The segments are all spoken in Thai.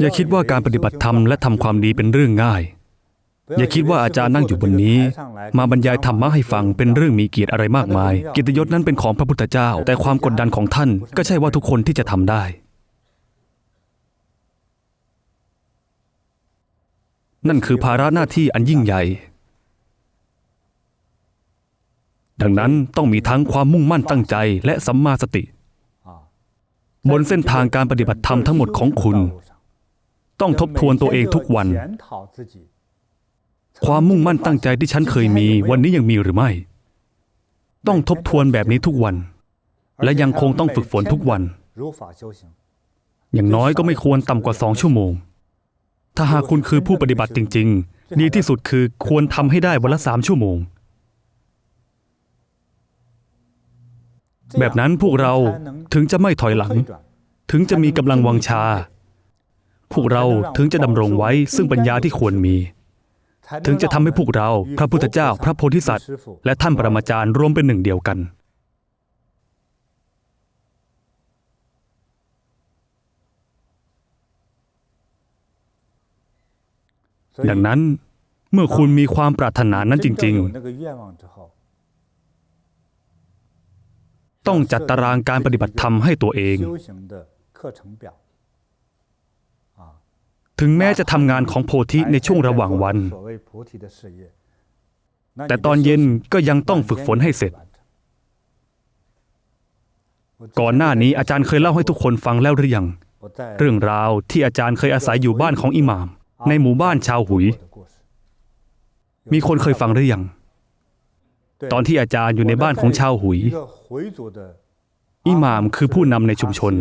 อย่าคิดว่าการปฏิบัติธรรมและทำความดีเป็นเรื่องง่าย อย่าคิดว่าอาจารย์นั่งอยู่บนนี้ มาบรรยายธรรมะให้ฟังเป็นเรื่องมีเกียรติอะไรมากมายกียรติยศนั้นเป็นของพระพุทธเจ้า แต่ความกดดันของท่าน ก็ใช่ว่าทุกคนที่จะทำได้ นั่นคือภาระหน้าที่อันยิ่งใหญ่ ดังนั้นต้องมีทั้งความมุ่งมั่นตั้งใจและสัมมาสติ บนเส้นทางการปฏิบัติธรรมทั้งหมดของคุณ ต้องทบทวนตัวเองทุกวัน ความมุ่งมั่นตั้งใจที่ฉันเคยมี วันนี้ยังมีหรือไม่ ต้องทบทวนแบบนี้ทุกวัน และยังคงต้องฝึกฝนทุกวัน อย่างน้อยก็ไม่ควรต่ำกว่าสองชั่วโมง ถ้าหากคุณคือผู้ปฏิบัติจริง ๆ ดีที่สุดคือควรทำให้ได้วันละสามชั่วโมง แบบนั้นพวกเราถึงจะไม่ถอยหลัง ถึงจะมีกำลังวังชา พวกเราถึงจะดำรงไว้ซึ่งปัญญาที่ควรมี ถึงจะทำให้พวกเรา พระพุทธเจ้า พระโพธิสัตว์ และท่านปรมาจารย์รวมเป็นหนึ่งเดียวกัน ดังนั้นเมื่อคุณมีความปรารถนานั้นจริง ๆ ต้องจัดตารางการปฏิบัติธรรมให้ตัวเอง ถึงแม้จะทำงานของโพธิในช่วงระหว่างวัน แต่ตอนเย็นก็ยังต้องฝึกฝนให้เสร็จ ก่อนหน้านี้อาจารย์เคยเล่าให้ทุกคนฟังแล้วหรือยัง เรื่องราวที่อาจารย์เคยอาศัยอยู่บ้านของอิหม่าม ในหมู่บ้านชาวหุย มีคนเคยฟังหรือยัง ตอนที่อาจารย์อยู่ในบ้านของชาวหุย อิหม่ามคือผู้นำในชุมชน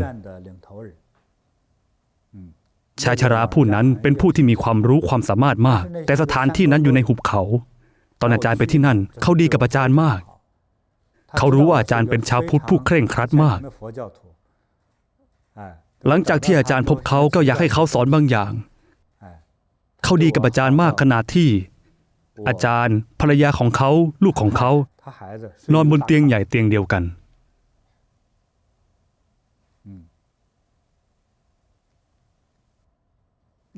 ชายชราผู้นั้นเป็นผู้ที่มีความรู้ความสามารถมาก แต่สถานที่นั้นอยู่ในหุบเขา ตอนอาจารย์ไปที่นั่น เขาดีกับอาจารย์มาก เขารู้ว่าอาจารย์เป็นชาวพุทธผู้เคร่งครัดมาก หลังจากที่อาจารย์พบเขาก็อยากให้เขาสอนบางอย่าง เขาดีกับอาจารย์มากขนาดที่ อาจารย์ ภรรยาของเขา ลูกของเขา นอนบนเตียงใหญ่เตียงเดียวกัน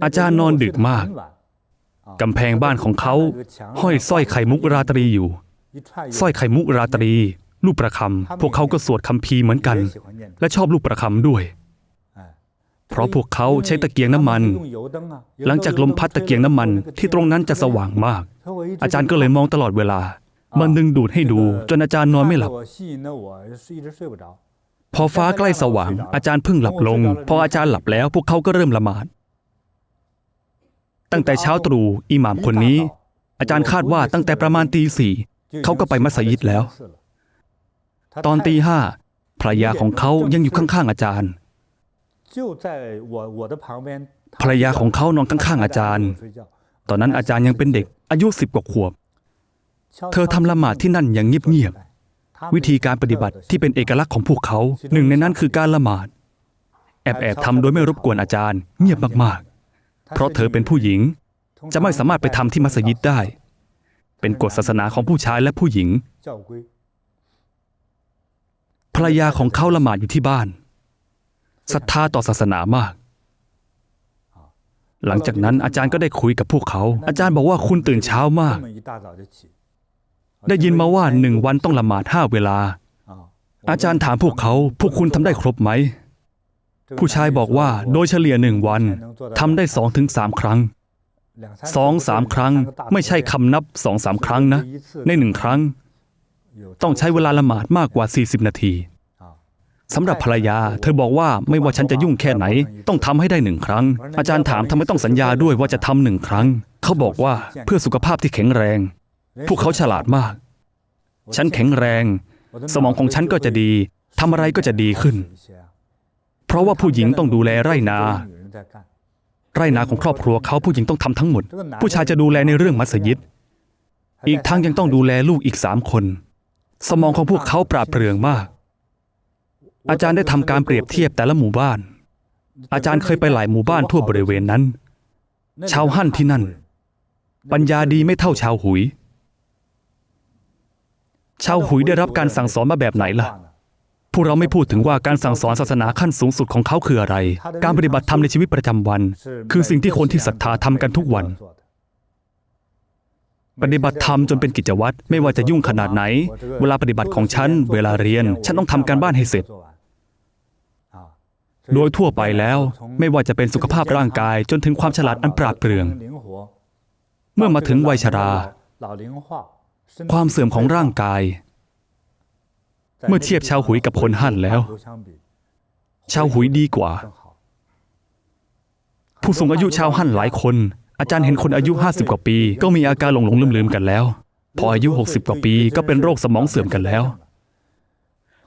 อาจารย์นอนดึกมาก กำแพงบ้านของเขาห้อยสร้อยไข่มุกราตรีอยู่สร้อยไข่มุกราตรี ลูกประคำพวกเขาก็สวดคัมภีเหมือนกัน และชอบลูกประคำด้วย เพราะพวกเขาใช้ตะเกียงน้ำมัน หลังจากลมพัดตะเกียงน้ำมันที่ตรงนั้นจะสว่างมาก อาจารย์ก็เลยมองตลอดเวลา มันดึงดูดให้ดูจนอาจารย์นอนไม่หลับพอฟ้าใกล้สว่าง อาจารย์เพิ่งหลับลง พออาจารย์หลับแล้วพวกเขาก็เริ่มละหมาด ตั้งแต่เช้าตรู่อิหม่ามคนนี้ อาจารย์คาดว่าตั้งแต่ประมาณตีสี่เขาก็ไปมัสยิดแล้ว ตอนตีห้าภรรยาของเขายังอยู่ข้างๆอาจารย์ภรรยาของเขานอนข้างๆอาจารย์ ตอนนั้นอาจารย์ยังเป็นเด็ก อายุสิบกว่าขวบ เธอทำละหมาดที่นั่นอย่างเงียบๆ วิธีการปฏิบัติที่เป็นเอกลักษณ์ของพวกเขา หนึ่งในนั้นคือการละหมาด แอบแอบๆทำโดยไม่รบกวนอาจารย์ เงียบมากๆ เพราะเธอเป็นผู้หญิง จะไม่สามารถไปทำที่มัสยิดได้ เป็นกฎศาสนาของผู้ชายและผู้หญิง ภรรยาของเขาละหมาดอยู่ที่บ้านศรัทธาต่อศาสนามาก หลังจากนั้นอาจารย์ก็ได้คุยกับพวกเขา อาจารย์บอกว่าคุณตื่นเช้ามาก ได้ยินมาว่าหนึ่งวันต้องละหมาดห้าเวลา อาจารย์ถามพวกเขา พวกคุณทำได้ครบไหม ผู้ชายบอกว่าโดยเฉลี่ยหนึ่งวันทำได้สองถึงสามครั้งสองสามครั้งไม่ใช่คำนับสองสามครั้งนะ ในหนึ่งครั้ง ต้องใช้เวลาละหมาดมากกว่า 40 นาทีสำหรับภรรยา เธอบอกว่าไม่ว่าฉันจะยุ่งแค่ไหน ต้องทำให้ได้หนึ่งครั้ง อาจารย์ถามทำไมต้องสัญญาด้วยว่าจะทำหนึ่งครั้ง เขาบอกว่าเพื่อสุขภาพที่แข็งแรง พวกเขาฉลาดมาก ฉันแข็งแรง สมองของฉันก็จะดีทำอะไรก็จะดีขึ้น เพราะว่าผู้หญิงต้องดูแลไร่นา ไร่นาของครอบครัวเขาผู้หญิงต้องทำทั้งหมด ผู้ชายจะดูแลในเรื่องมัสยิด อีกทั้งยังต้องดูแลลูกอีกสามคน สมองของพวกเขาปราดเปรื่องมาก อาจารย์ได้ทำการเปรียบเทียบแต่ละหมู่บ้าน อาจารย์เคยไปหลายหมู่บ้านทั่วบริเวณนั้น ชาวฮั่นที่นั่น ปัญญาดีไม่เท่าชาวหุย ชาวหุยได้รับการสั่งสอนมาแบบไหนล่ะ พวกเราไม่พูดถึงว่าการสั่งสอนศาสนาขั้นสูงสุดของเขาคืออะไร การปฏิบัติธรรมในชีวิตประจำวัน คือสิ่งที่คนที่ศรัทธาทำกันทุกวัน ปฏิบัติธรรมจนเป็นกิจวัตรไม่ว่าจะยุ่งขนาดไหน เวลาปฏิบัติของฉัน เวลาเรียน ฉันต้องทำการบ้านให้เสร็จ โดยทั่วไปแล้ว ไม่ว่าจะเป็นสุขภาพร่างกายจนถึงความฉลาดอันปราดเปรื่อง เมื่อมาถึงวัยชรา ความเสื่อมของร่างกาย เมื่อเทียบชาวหุยกับคนฮั่นแล้ว ชาวหุยดีกว่า ผู้สูงอายุชาวฮั่นหลายคน อาจารย์เห็นคนอายุ50กว่าปี ก็มีอาการหลงหลงลืมลืมกันแล้ว พออายุ 60 กว่าปีก็เป็นโรคสมองเสื่อมกันแล้ว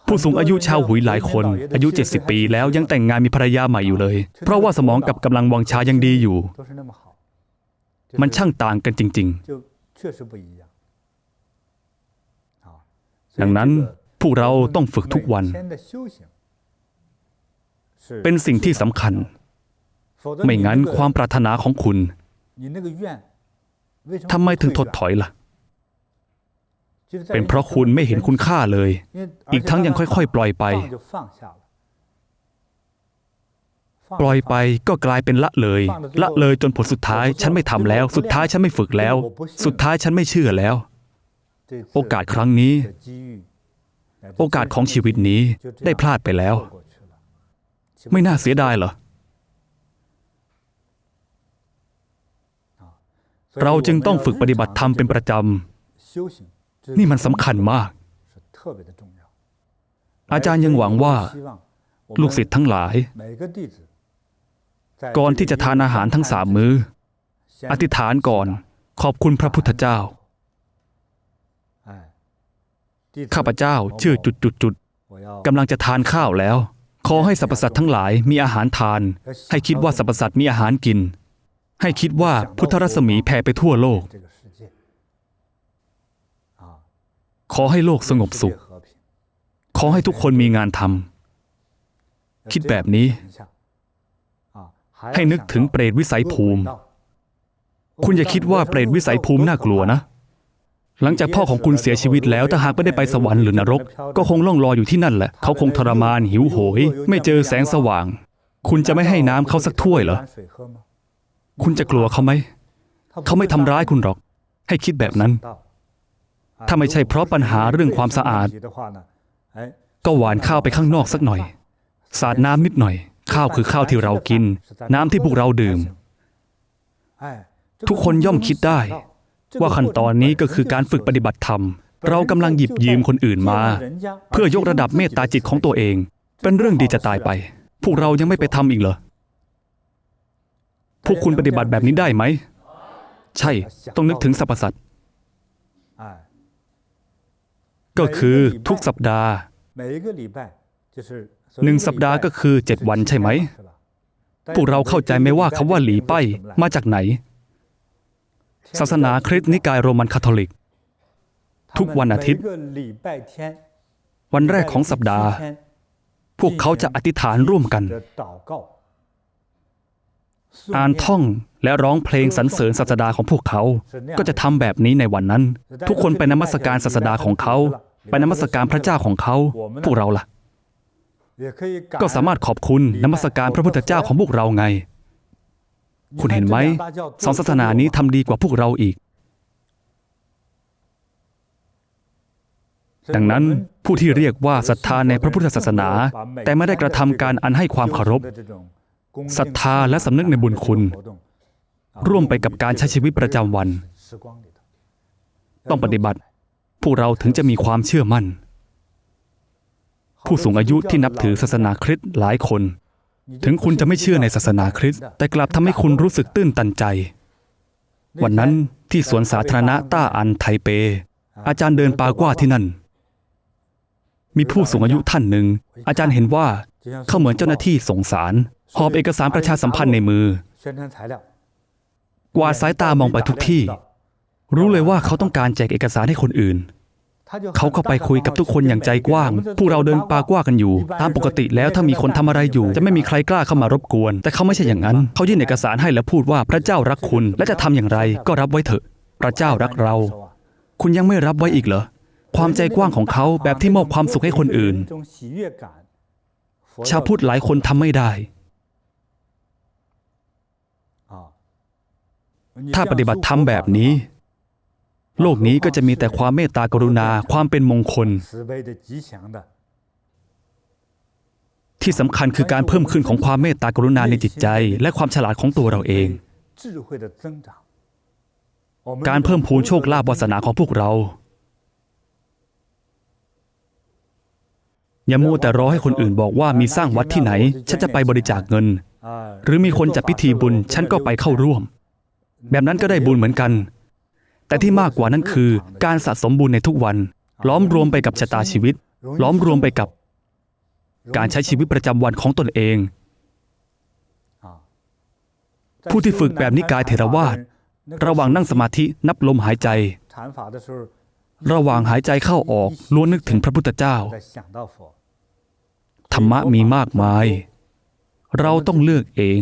ผู้สูงอายุชาวหุยหลายคน อายุ 70 ปีแล้วยังแต่งงานมีภรรยาใหม่อยู่เลย เพราะว่าสมองกับกำลังวังชายังดีอยู่ มันช่างต่างกันจริง ๆ ดังนั้น วกเราต้องฝึกทุกวัน เป็นสิ่งที่สำคัญ ไม่งั้นความปรารถนาของคุณทำไมถึงถดถอยล่ะ เป็นเพราะคุณไม่เห็นคุณค่าเลย อีกทั้งยังค่อยๆ ปล่อยไป ปล่อยไปก็กลายเป็นละเลย ละเลยจนผลสุดท้าย ฉันไม่ทำแล้ว สุดท้ายฉันไม่ฝึกแล้ว สุดท้ายฉันไม่เชื่อแล้ว โอกาสครั้งนี้ โอกาสของชีวิตนี้ได้พลาดไปแล้ว ไม่น่าเสียดายเหรอ เราจึงต้องฝึกปฏิบัติธรรมเป็นประจำ นี่มันสำคัญมาก อาจารย์ยังหวังว่า ลูกศิษย์ทั้งหลาย ก่อนที่จะทานอาหารทั้งสามมื้อ อธิษฐานก่อนขอบคุณพระพุทธเจ้า ข้าพเจ้าชื่อจุดจุดจุดๆๆกำลังจะทานข้าวแล้ว ขอให้สรรพสัตว์ทั้งหลายมีอาหารทาน ให้คิดว่าสรรพสัตว์มีอาหารกิน ให้คิดว่าพุทธรัศมีแผ่ไปทั่วโลก ขอให้โลกสงบสุข ขอให้ทุกคนมีงานทำคิดแบบนี้ ให้นึกถึงเปรตวิสัยภูมิ คุณอย่าคิดว่าเปรตวิสัยภูมิน่ากลัวนะ หลังจากพ่อของคุณเสียชีวิตแล้วถ้าหากไม่ได้ไปสวรรค์หรือนรก ก็คงล่องลอยอยู่ที่นั่นแหละ เขาคงทรมานหิวโหย ไม่เจอแสงสว่าง คุณจะไม่ให้น้ำเขาสักถ้วยเหรอ คุณจะกลัวเขาไหม เขาไม่ทำร้ายคุณหรอก ให้คิดแบบนั้น ถ้าไม่ใช่เพราะปัญหาเรื่องความสะอาด ก็หวานข้าวไปข้างนอกสักหน่อย สาดน้ำนิดหน่อย ข้าวคือข้าวที่เรากิน น้ำที่พวกเราดื่ม ทุกคนย่อมคิดได้ ว่าขั้นตอนนี้ก็คือการฝึกปฏิบัติธรรม เรากำลังหยิบยืมคนอื่นมา เพื่อยกระดับเมตตาจิตของตัวเอง เป็นเรื่องดีจะตายไป พวกเรายังไม่ไปทำอีกเหรอพวกคุณปฏิบัติแบบนี้ได้ไหม ใช่ต้องนึกถึงสรรพสัตว์ก็คือทุกสัปดาห์หนึ่งสัปดาห์ก็คือเจ็ดวันใช่ไหมพวกเราเข้าใจไหมว่าคำว่าหลีไปมาจากไหน ศาสนาคริสต์นิกายโรมันคาทอลิก ทุกวันอาทิตย์ วันแรกของสัปดาห์ พวกเขาจะอธิษฐานร่วมกัน อ่านท่องและร้องเพลงสรรเสริญศาสดาของพวกเขา ก็จะทำแบบนี้ในวันนั้น ทุกคนไปนมัสการศาสดาของเขา ไปนมัสการพระเจ้าของเขา พวกเราล่ะ ก็สามารถขอบคุณนมัสการพระพุทธเจ้าของพวกเราไง คุณเห็นไหมสองศาสนานี้ทำดีกว่าพวกเราอีก ดังนั้นผู้ที่เรียกว่าศรัทธาในพระพุทธศาสนา แต่ไม่ได้กระทำการอันให้ความเคารพศรัทธาและสำนึกในบุญคุณ ร่วมไปกับการใช้ชีวิตประจำวัน ต้องปฏิบัติพวกเราถึงจะมีความเชื่อมั่น ผู้สูงอายุที่นับถือศาสนาคริสต์หลายคน ถึงคุณจะไม่เชื่อในศาสนาคริสต์แต่กลับทำให้คุณรู้สึกตื้นตันใจ วันนั้นที่สวนสาธารณะต้าอันไทเป อาจารย์เดินปากว่าที่นั่น มีผู้สูงอายุท่านหนึ่ง อาจารย์เห็นว่าเขาเหมือนเจ้าหน้าที่ส่งสาร หอบเอกสารประชาสัมพันธ์ในมือ กวาดสายตามองไปทุกที่ รู้เลยว่าเขาต้องการแจกเอกสารให้คนอื่น เขาเข้าไปคุยกับทุกคนอย่างใจกว้างพวกเราเดินปากว่ากันอยู่ ตามปกติแล้วถ้ามีคนทำอะไรอยู่ จะไม่มีใครกล้าเข้ามารบกวน แต่เขาไม่ใช่อย่างนั้น เขายื่นเอกสารให้แล้วพูดว่าพระเจ้ารักคุณ และจะทำอย่างไรก็รับไว้เถอะ พระเจ้ารักเรา คุณยังไม่รับไว้อีกเหรอ ความใจกว้างของเขาแบบที่มอบความสุขให้คนอื่น ชาวพุทธหลายคนทำไม่ได้ถ้าปฏิบัติธรรมแบบนี้ โลกนี้ก็จะมีแต่ความเมตตากรุณาความเป็นมงคล ที่สำคัญคือการเพิ่มขึ้นของความเมตตากรุณาในจิตใจ และความฉลาดของตัวเราเอง การเพิ่มพูนโชคลาภวาสนาของพวกเรา อย่ามัวแต่รอให้คนอื่นบอกว่ามีสร้างวัดที่ไหน ฉันจะไปบริจาคเงิน หรือมีคนจัดพิธีบุญ ฉันก็ไปเข้าร่วม แบบนั้นก็ได้บุญเหมือนกัน แต่ที่มากกว่านั้นคือ การสะสมบุญในทุกวัน ล้อมรวมไปกับชะตาชีวิต ล้อมรวมไปกับ การใช้ชีวิตประจำวันของตนเอง ผู้ที่ฝึกแบบนิกายเถรวาทระหว่างนั่งสมาธินับลมหายใจ ระหว่างหายใจเข้าออกล้วนนึกถึงพระพุทธเจ้า ธรรมะมีมากมาย เราต้องเลือกเอง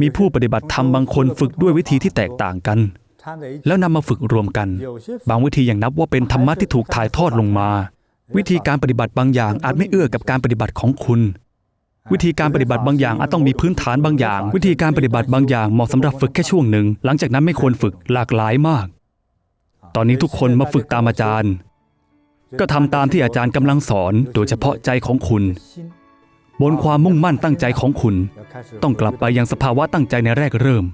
มีผู้ปฏิบัติธรรมบางคนฝึกด้วยวิธีที่แตกต่างกัน แล้วนำมาฝึกรวมกัน บางวิธียังนับว่าเป็นธรรมะที่ถูกถ่ายทอดลงมา วิธีการปฏิบัติบางอย่างอาจไม่เอื้อกับการปฏิบัติของคุณ วิธีการปฏิบัติบางอย่างอาจต้องมีพื้นฐานบางอย่าง วิธีการปฏิบัติบางอย่างเหมาะสำหรับฝึกแค่ช่วงหนึ่ง หลังจากนั้นไม่ควรฝึกหลากหลายมาก ตอนนี้ทุกคนมาฝึกตามอาจารย์ ก็ทำตามที่อาจารย์กำลังสอน โดยเฉพาะใจของคุณ บนความมุ่งมั่นตั้งใจของคุณ ต้องกลับไปยังสภาวะตั้งใจในแรกเริ่ม